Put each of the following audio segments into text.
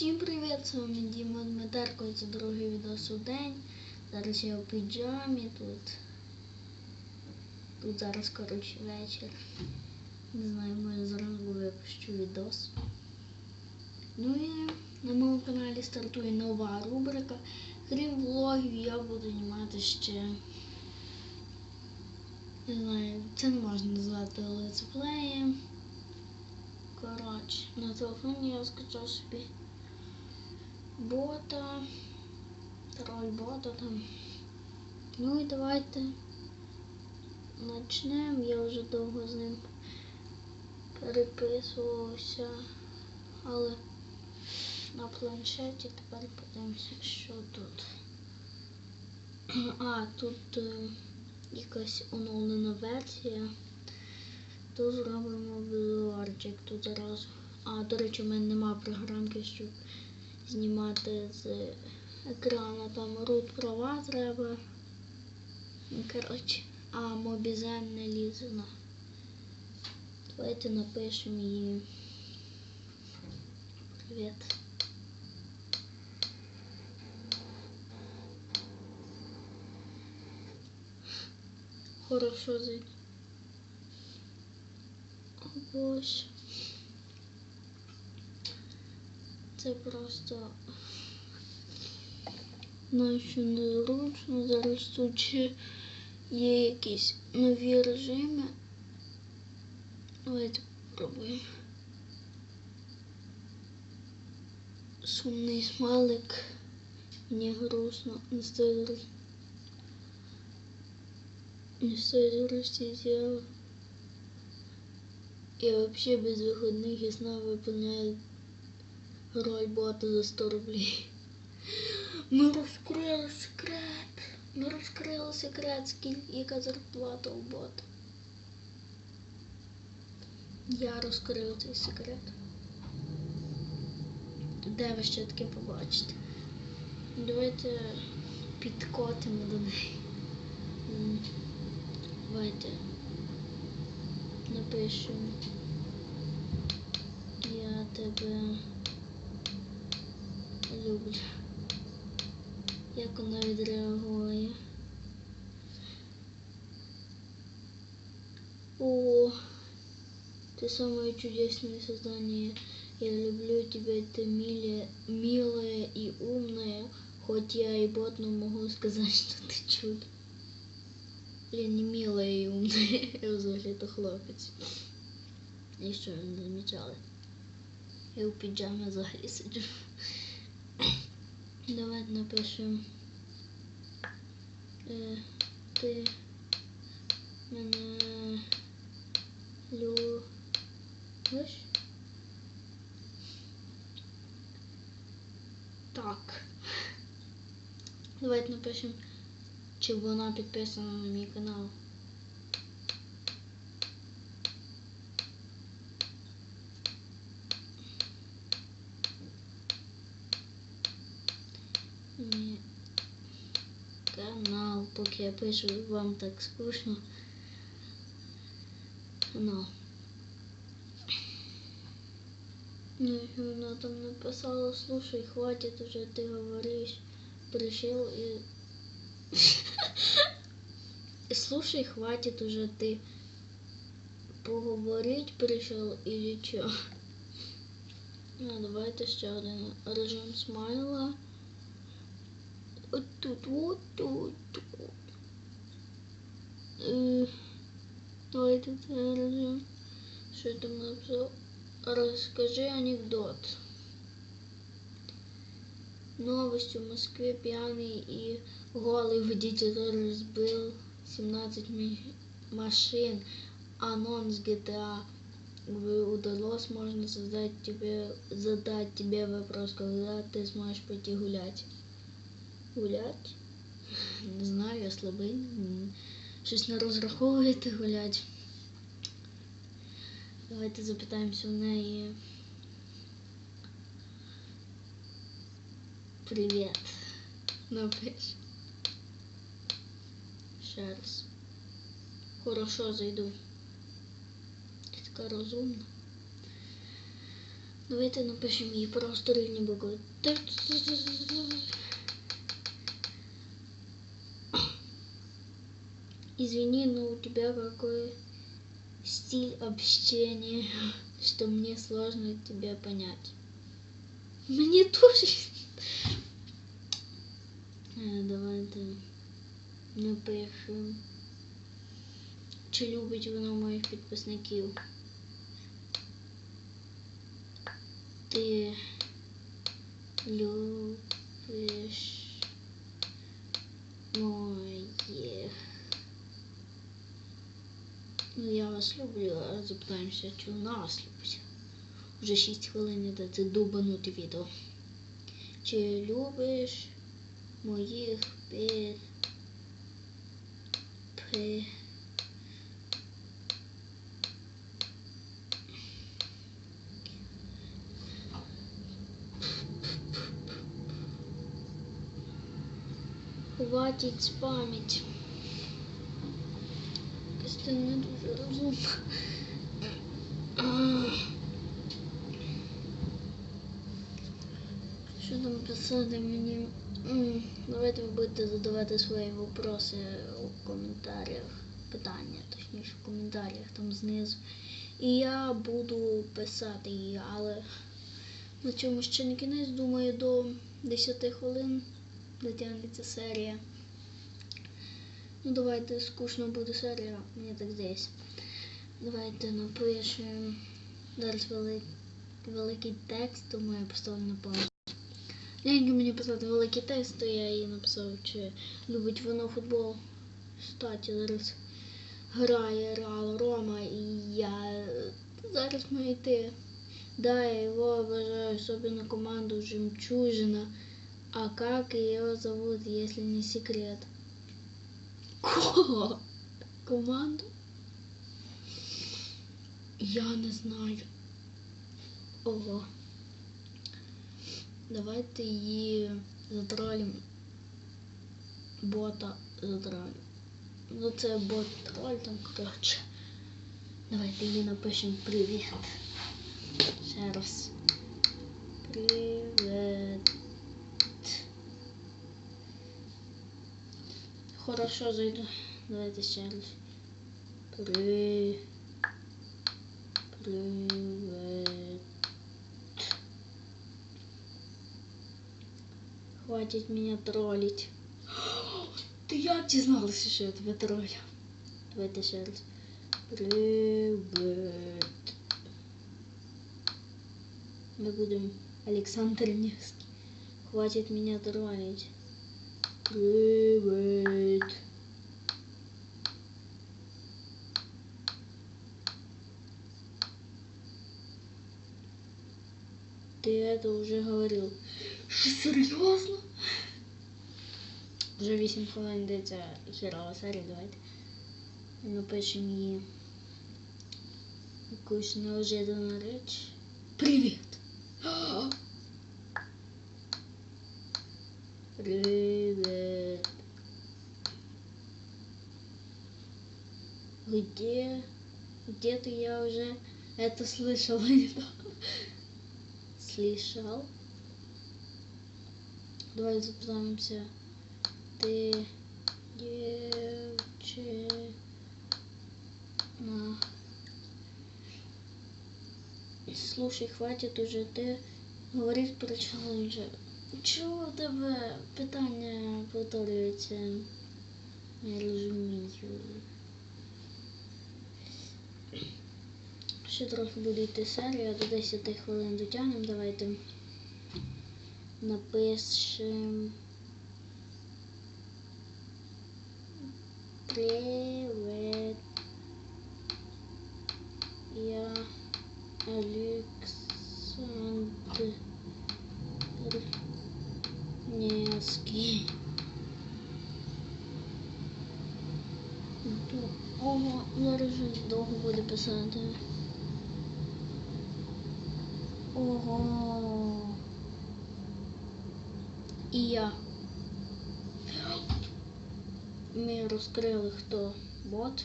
Всім привіт, з вами Діма Дмитерко, це другий відос у день. Зараз я у піджамі тут. Тут зараз, коротше, вечір. Не знаю, може зранку випущу відос. Ну і на моєму каналі стартує нова рубрика. Крім влогів, я буду знімати ще. Не знаю, це не можна назвати летсплеєм. Коротше, на телефоні я скачав собі бота, троль бота там. Ну і давайте почнемо. Я вже довго з ним переписувався, але на планшеті тепер подивимося, що тут. А, тут е, якась оновлена версія. То зробимо візуарчик тут зразу. А, до речі, в мене нема програмки, щоб знімати з екрану. Там root права треба. Коротше, а мобізен не лізе на. Давайте напишемо їй. Привіт. Хорошо зайти. Ось. Це просто нащо незручно. Зараз тут ще є якісь нові режими. Давайте попробуємо. Сумний смайлик. Мені грустно. Не стоит грустно. Не стоит грустить. Я я вообще без выходных и сна выполняю роль бота за 100 рублей. Ми розкрили секрет. Ми розкрили секрет, скільки яка зарплата у бота. Я розкрив цей секрет. Де ви ще таке побачите? Давайте підкотимо до неї. Давайте напишемо. Я тебе Як вона відреагує? О, ты самое чудесное создание. Я люблю тебя, ты милая, милая и умная. Хоть я и бот, но могу сказать, что ты чудо. Блин, не милая и умная. Я взагалі то хлопець. Якщо ви не замічали. Я у піджамі взагалі сиджу. Давайте напишемо. Е, ти мене любиш? Так. Давайте напишемо, чи вона підписана на мій канал. Канал, поки я пишу, вам так скучно. Канал. Ну, и она там написала, слушай, хватит уже, ты говоришь, пришел и... Слушай, хватит уже, ты поговорить пришел или что? Ну, давайте ще один режим смайла. От тут, от тут, тут. Е, Давайте це режим. Що я там написав? Расскажи анекдот. Новость в Москве пьяный и голый водитель разбил 17 ми- машин. Анонс GTA. Вы удалось, можно создать тебе, задать тебе вопрос, когда ты сможешь пойти гулять. Гулять? Не знаю, я слабий. Щось не розраховуєте гулять. Давайте запитаємося у неї. Привіт. Напиш. Ще раз. Хорошо зайду. Ти така розумна. Давайте напишем її просто рівні букви. Извини, но у тебя какой стиль общения, что мне сложно тебя понять. Мне тоже. Е, Давайте напишем. Чи любить вона моїх підписників? Ти любиш моїх. Ну, я вас люблю, а запитаємося, чи вона вас любить. Вже 6 хвилин іде це дубанути відео. Чи любиш моїх пи... пи... Хватить спамить. Ти не дуже розумна. Що там писати мені? Давайте ви будете задавати свої вопроси у коментарях. Питання, точніше, в коментарях там знизу. І я буду писати її, але на цьому ще не кінець. Думаю, до 10 хвилин дотягнеться серія. Ну давайте скучно буде серія, мені так здається. Давайте напишемо. Зараз велик, великий текст, тому я поставлю на паузу. Ліньки мені писати великий текст, то я їй написав, чи любить вона футбол. Кстати, зараз грає Реал Рома і я зараз маю йти. Да, я его обожаю, особенно команду Жемчужина. А как ее зовут, если не секрет? Кого? Команду? Я не знаю. Ого. Давайте її затролимо. Бота затролимо. Ну це бот троль там, коротше. Давайте їй напишемо привіт. Ще раз. Привіт. Хорошо, зайду. Давайте раз. При... Привет. Хватит меня троллить. Ти як дізналася, що я тебе троллю? Давайте ще раз. Привет. Мы будем Александр Невский. Хватит меня троллить. Привет. Ты это уже говорил. Що серйозно? Вже 8 хвилин йдеться хірова серія, давайте. Напишемо її якусь неожиданну реч. Привіт! Привет. Где? Где-то я уже это слышал. Слышал? Давай запитаемся. Ты девчина. Слушай, хватит уже ты говорить про челенджі. Чого у тебе питання повторюється? Не розумію. Ще трохи буде йти серія, до 10 хвилин дотягнемо. Давайте напишемо. Привет. Я Александр Невский. Ого, зараз же буде. Ого. І я. Ми розкрили хто бот.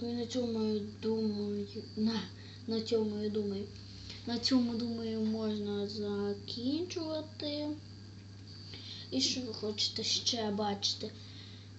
Ну і на цьому я думаю. На, на цьому я думаю. на цьому, думаю, можна закінчувати. І що ви хочете ще бачити?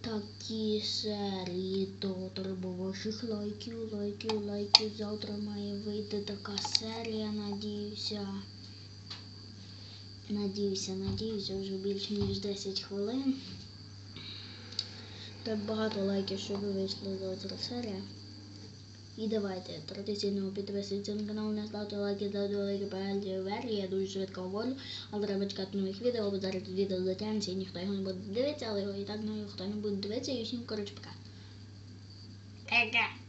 Такі серії, то треба ваших лайків, лайків, лайків. Завтра має вийти така серія, надіюся. Надіюся, надіюся, вже більше ніж 10 хвилин. Так багато лайків, щоб вийшла завтра серія. І давайте традиційно підписуйтесь на канал, не ставте лайки, ставте лайки перегляді вверх, я дуже швидко говорю, але треба чекати нових відео, бо зараз відео затягнеться і ніхто його не буде дивитися, але його і так ніхто не буде дивитися, і усім коротше пока. Пока.